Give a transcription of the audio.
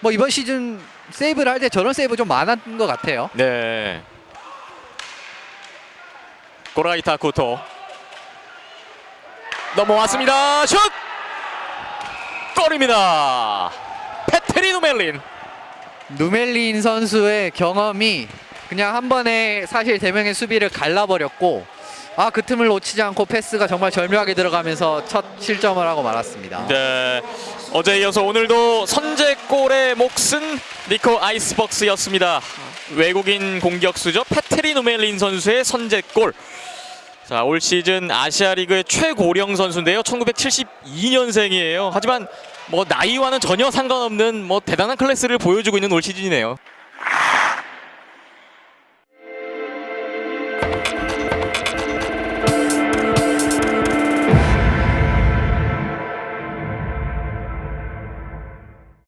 뭐 이번 시즌 세이브를 할 때 저런 세이브 좀 많았던 것 같아요. 네. 고라이타 쿠토 넘어왔습니다. 슛! 골입니다. 페테리노 멜린. 누멜린 선수의 경험이 그냥 한 번에 사실 대명의 수비를 갈라버렸고 아 그 틈을 놓치지 않고 패스가 정말 절묘하게 들어가면서 첫 실점을 하고 말았습니다. 네. 어제 이어서 오늘도 선제골의 몫은 니코 아이스벅스였습니다. 외국인 공격수죠. 패트리 노멜린 선수의 선제골. 자, 올 시즌 아시아리그의 최고령 선수인데요. 1972년생이에요. 하지만 뭐 나이와는 전혀 상관없는 뭐 대단한 클래스를 보여주고 있는 올 시즌이네요.